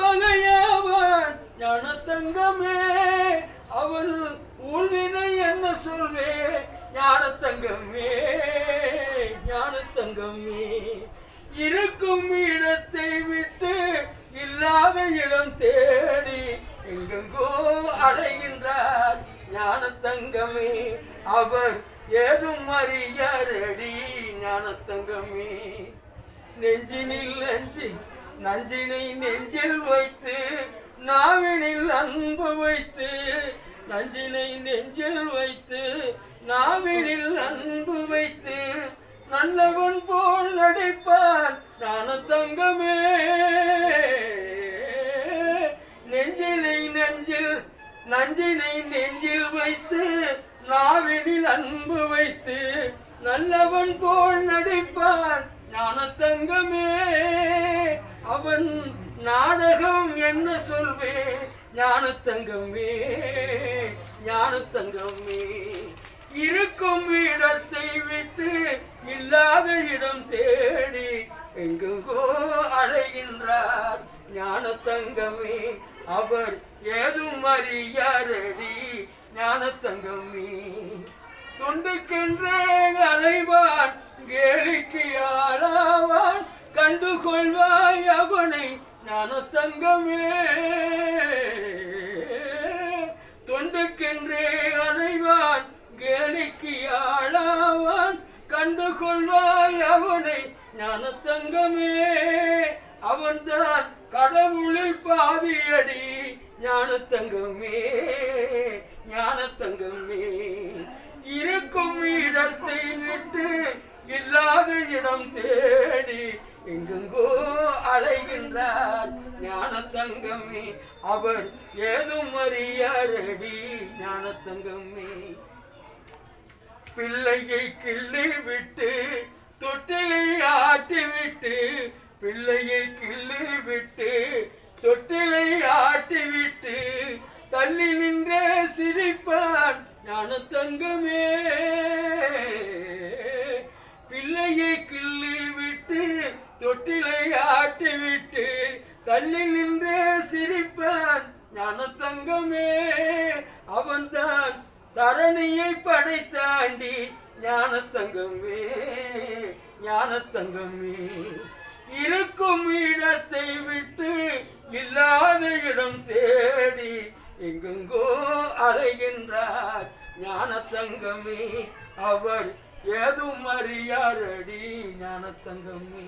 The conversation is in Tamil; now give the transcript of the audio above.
வகையாவான் ஞான தங்கமே அவன் ஊழ்வினை என்ன சொல்வே? ஞான தங்கமே ஞான தங்கமே இருக்கும் இடத்தை விட்டு இல்லாத இடம் தேடி எங்கெங்கோ அடைகின்றார் ஞான தங்கமே அவர் ஏதும் அறியாரடி ஞான தங்கமே நெஞ்சினில் நஞ்சி நஞ்சினை நெஞ்சில் வைத்து நாவினில் அன்பு வைத்து நஞ்சினை நெஞ்சில் வைத்து நாவினில் அன்பு வைத்து நல்லவன் போல் நடிப்பான் நான தங்கமே நெஞ்சினை நெஞ்சில் நஞ்சினை நெஞ்சில் வைத்து நாவினில் அன்பு வைத்து நல்லவன் போல் நடிப்பான் ஞான தங்கமே அவன் நாடகம் என்ன சொல்வே? ஞான தங்கமே ஞான தங்கமே இருக்கும் இடத்தை விட்டு இல்லாத இடம் தேடி எங்கெங்கோ அழைகின்றார் ஞான தங்கமே அவர் ஏதும் அறியாரடி ஞான தங்கமே தொண்டுக்கென்றே அலைவான் கேலிக்கு ஆளாவான் கண்டுகொள்வாய் அவனை ஞான தங்கமே தொண்டுக்கென்றே அலைவான் கேலிக்கு ஆளாவான் கண்டுகொள்வாய் அவனை ஞான தங்கமே அவன்தான் கடவுளில் பாதியடி. ஞான தங்கமே ஞான தங்கமே எங்கெங்கோ அலைகின்றார் ஞான தங்கமே அவர் ஏதும் அறியாரடி ஞான தங்கமே பிள்ளையை கிள்ளி விட்டு தொட்டிலை ஆட்டி விட்டு பிள்ளையை கிள்ளி விட்டு தொட்டிலை ஆட்டி விட்டு தள்ளி நின்ற சிரிப்பான் ஞான தங்கமே தொட்டிலை ஆட்டிவிட்டு தள்ளி நின்று சிரிப்பான் ஞான தங்கமே அவன்தான் தரணியை படைத்தாண்டி ஞான தங்கமே ஞான தங்கமே இருக்கும் இடத்தை விட்டு இல்லாத இடம் தேடி எங்கெங்கோ அலைகின்றார் ஞான தங்கமே அவர் ஏதும் அறியாரடி ஞான தங்கமே